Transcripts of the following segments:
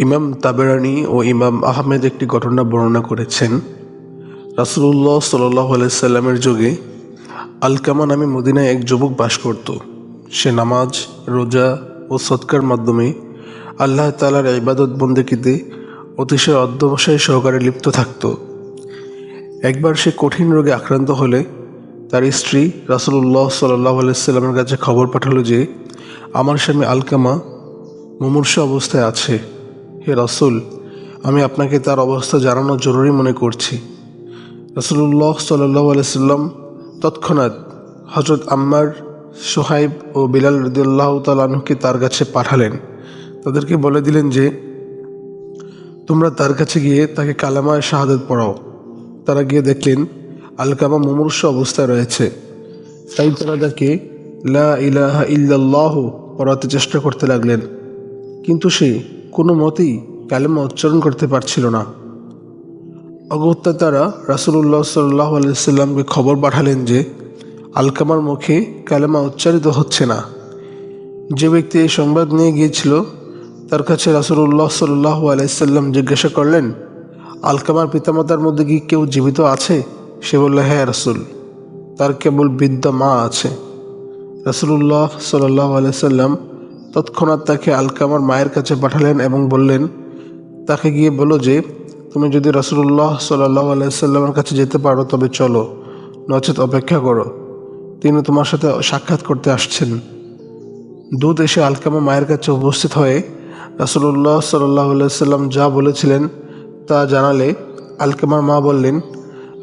ইমাম তাবেরানি ও ইমাম আহমেদ একটি ঘটনা বর্ণনা করেছেন। রাসুলুল্লাহ সাল্লাহ সাল্লামের যুগে আলকামা নামে মদিনায় এক যুবক বাস করত। সে নামাজ, রোজা ও সৎকার মাধ্যমে আল্লাহ তালার ইবাদত বন্দেকিতে অতিশয় অধ্যবসায় সহকারে লিপ্ত থাকত। একবার সে কঠিন রোগে আক্রান্ত হলে তার স্ত্রী রাসুলুল্লাহ সাল্লাহ সাল্লামের কাছে খবর পাঠালো যে, আমার স্বামী আলকামা মুমূর্ষ অবস্থায় আছে। হে রসুল, আমি আপনাকে তার অবস্থা জানানো জরুরি মনে করছি। রাসুলুল্লাহ সাল্লাহ আলাইসাল্লাম তৎক্ষণাৎ হজরত আম্মার, সোহাইব ও বিলাল রদিয়াল্লাহ তালকে তার কাছে পাঠালেন। তাদেরকে বলে দিলেন যে, তোমরা তার কাছে গিয়ে তাকে কালামায় শাহাদত পড়াও। তারা গিয়ে দেখলেন, আলকামা মুমূর্ষ অবস্থায় রয়েছে। তাই তারা তাকে লা ইলাহা ইল্লাল্লাহ পড়াতে চেষ্টা করতে লাগলেন। কিন্তু সে কোনো মতেই কালেমা উচ্চারণ করতে পারছিল না। অগত্যা তারা রাসুলুল্লাহ সাল্লাহ আলাইসাল্লামকে খবর পাঠালেন যে আলকামার মুখে কালেমা উচ্চারিত হচ্ছে না। যে ব্যক্তি এই সংবাদ নিয়ে গিয়েছিল, তার কাছে রাসুলুল্লাহ সাল্লাহ আলাইসাল্লাম জিজ্ঞাসা করলেন, আলকামার পিতামাতার মধ্যে কি কেউ জীবিত আছে? সে বলল হ্যাঁ রাসুল, তার কেবল বৃদ্ধ মা আছে। রাসুলুল্লাহ সাল্লাহ আলাইসাল্লাম তৎক্ষণাৎ তাকে আলকামার মায়ের কাছে পাঠালেন এবং বললেন, তাকে গিয়ে বলো যে, তুমি যদি রাসুলুল্লাহ সাল্লাহ আলাইসাল্লামের কাছে যেতে পারো, তবে চলো, নচেত অপেক্ষা করো। তিনি তোমার সাথে সাক্ষাৎ করতে আসছেন। দুধ এসে আলকামা মায়ের কাছে উপস্থিত হয়ে রাসুলুল্লাহ সাল্লাহ সাল্লাম যা বলেছিলেন তা জানালে আলকামার মা বললেন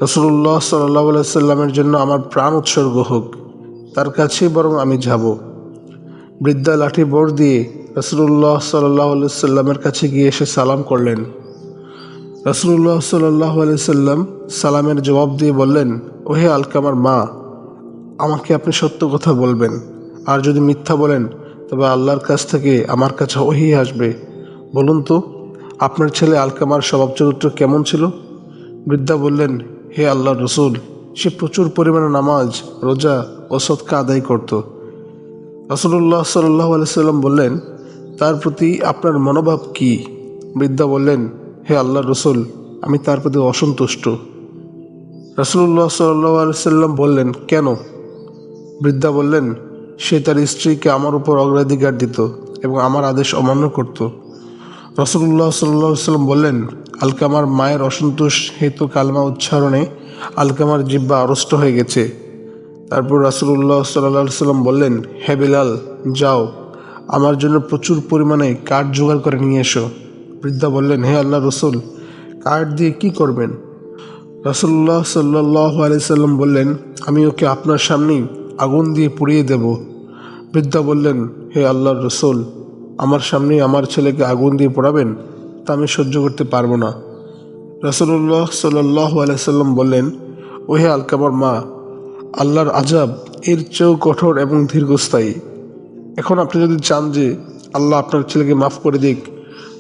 রসুল্লাহ সাল্লাহ সাল্লামের জন্য আমার প্রাণ উৎসর্গ হোক, তার কাছেই বরং আমি যাব। বৃদ্ধা লাঠি বোর দিয়ে রসুল্লাহ সাল্লাহ সাল্লামের কাছে গিয়ে এসে সালাম করলেন। রসুল্লাহ সাল্লাহ সাল্লাম সালামের জবাব দিয়ে বললেন, ওহে আলকামার মা, আমাকে আপনি সত্য কথা বলবেন। আর যদি মিথ্যা বলেন, তবে আল্লাহর কাছ থেকে আমার কাছে ওহি আসবে। বলুন তো, আপনার ছেলে আলকামার স্বভাব চরিত্র কেমন ছিল? বৃদ্ধা বললেন, হে আল্লাহ রসুল, সে প্রচুর পরিমাণে নামাজ, রোজা ও সৎকা আদায় করত। রসুল্লাহ সাল্লাহ আলাইসাল্লাম বললেন, তার প্রতি আপনার মনোভাব কি? বৃদ্ধা বললেন, হে আল্লাহ রসুল, আমি তার প্রতি অসন্তুষ্ট। রসুল্লাহ সাল্লাহ আলাইসাল্লাম বললেন, কেন? বৃদ্ধা বললেন, সে তার স্ত্রীকে আমার উপর অগ্রাধিকার দিত এবং আমার আদেশ অমান্য করত। রসুল্লাহ সাল্লাহ সাল্লাম বললেন, আলকামার মায়ের অসন্তোষ হেতু কালমা উচ্চারণে আলকামার জিব্বা আড়ষ্ট হয়ে গেছে। তারপর রাসুল্লাহ সাল্লাহ সাল্লাম বললেন, হে বিলাল, যাও। আমার জন্য প্রচুর পরিমাণে কাঠ জোগাড় করে নিয়ে এসো। বৃদ্ধা বললেন, হে আল্লাহ রসুল, কাঠ দিয়ে কি করবেন? রাসুল্লাহ সাল্লাহ আলাইসাল্লাম বললেন, আমি ওকে আপনার সামনেই আগুন দিয়ে পুড়িয়ে দেব। বৃদ্ধা বললেন, হে আল্লাহর রসুল, আমার সামনেই আমার ছেলেকে আগুন দিয়ে পড়াবেন, তা আমি সহ্য করতে পারব না। রসুল্লাহ সাল্লাহ আলাইসাল্লাম বললেন, ওহে আলকামার মা আল্লাহর আজাব এর চেয়েও কঠোর এবং দীর্ঘস্থায়ী। এখন আপনি যদি চান যে আল্লাহ আপনার ছেলেকে মাফ করে দিক,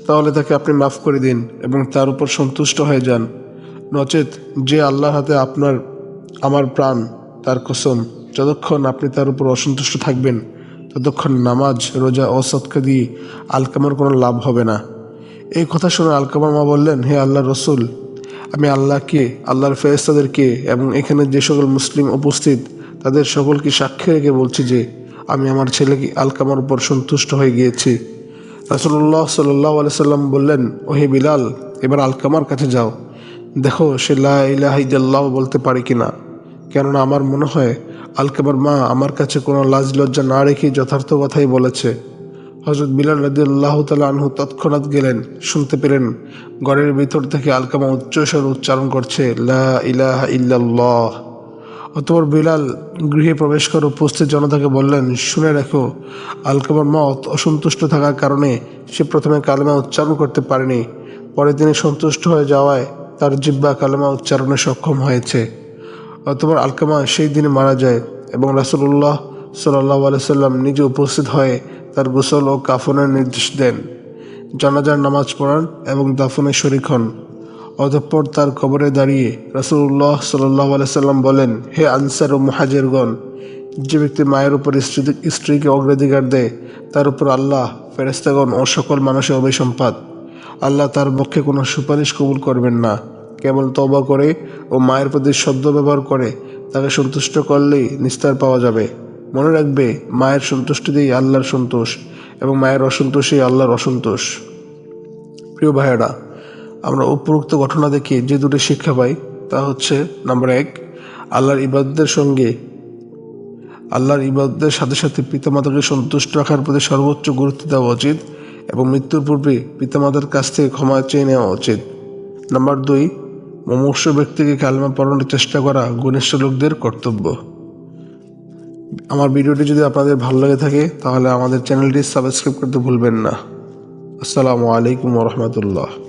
তাহলে তাকে আপনি মাফ করে দিন এবং তার উপর সন্তুষ্ট হয়ে যান। নচেত যে আল্লাহর হাতে আপনার, আমার প্রাণ, তার কসম, যতক্ষণ আপনি তার উপর অসন্তুষ্ট থাকবেন, ততক্ষণ নামাজ, রোজা ও সৎকা দিয়ে আলকামার কোনো লাভ হবে না। এই কথা শুনে আলকামার মা বললেন, হে আল্লাহ রসুল আমি আল্লাহকে, আল্লাহর ফেরেস্তাদেরকে এবং এখানে যে সকল মুসলিম উপস্থিত, তাদের সকলকে সাক্ষী রেখে বলছি যে, আমি আমার ছেলেকে আলকামার উপর সন্তুষ্ট হয়ে গিয়েছি। রাসুল্লাহ সাল্লাহ সাল্লাম বললেন, ওহে বিলাল, এবার আলকামার কাছে যাও। দেখো, সে লাহ বলতে পারে কিনা। কেননা আমার মনে হয় আলকামার মা আমার কাছে কোনো লাজ লজ্জা না রেখে যথার্থ কথাই বলেছে। হজরত বিলাল রাজি আল্লাহ আনহু তৎক্ষণাৎ গেলেন, শুনতে পেলেন ঘরের ভিতর থেকে আলকামা উচ্চস্বর উচ্চারণ করছে, লা ইলাহা ইল্লাল্লাহ। অতপর বিলাল গৃহে প্রবেশ করে উপস্থিত জনতাকে বললেন, শুনে রাখো, আলকামার মা অসন্তুষ্ট থাকার কারণে সে প্রথমে কালেমা উচ্চারণ করতে পারেনি, পরে তিনি সন্তুষ্ট হয়ে যাওয়ায় তার জিব্বা কালেমা উচ্চারণে সক্ষম হয়েছে। অতপর আলকামা সেই দিনে মারা যায় এবং রাসুল্লাহ সাল্লাহ আলাইসাল্লাম নিজে উপস্থিত হয়ে তার গোসল ও কাফনের নির্দেশ দেন। জানাজার নামাজ পড়ান এবং দাফনে শরিক হন। অতঃপর তার কবরে দাঁড়িয়ে রাসুল্লাহ সাল্লাহ আলাইসাল্লাম বলেন, হে আনসার ও মুহাজেরগণ, যে ব্যক্তি মায়ের উপর স্ত্রী স্ত্রীকে অগ্রাধিকার দেয়, তার উপর আল্লাহ ফেরেস্তাগণ ও সকল মানুষের অভিসম্পাদ আল্লাহ তার পক্ষে কোনো সুপারিশ কবুল করবেন না। কেবল তবা করে ও মায়ের প্রতি শব্দ ব্যবহার করে তাকে সন্তুষ্ট করলেই নিস্তার পাওয়া যাবে। মনে রাখবে, মায়ের সন্তুষ্টিতেই আল্লাহর সন্তোষ এবং মায়ের অসন্তোষই আল্লাহর অসন্তোষ। প্রিয় ভাইয়েরা, আমরা উপরোক্ত ঘটনা দেখে যে দুটি শিক্ষা পাই, তা হচ্ছে, নাম্বার এক, আল্লাহর ইবাদতের সঙ্গে, আল্লাহর ইবাদতের সাথে সাথে পিতামাতাকে সন্তুষ্ট রাখার প্রতি সর্বোচ্চ গুরুত্ব দেওয়া উচিত এবং মৃত্যুর পূর্বে পিতামাতার কাছ থেকে ক্ষমা চেয়ে নেওয়া উচিত। নাম্বার দুই, মুমূর্ষ ব্যক্তিকে কালমা পড়ানোর চেষ্টা করা ঘনিষ্ঠ লোকদের কর্তব্য। আমার ভিডিওটি যদি আপনাদের ভালো লাগে থাকে, তাহলে আমাদের চ্যানেলটি সাবস্ক্রাইব করতে ভুলবেন না। আসসালামু আলাইকুম রহমতুল্লাহ।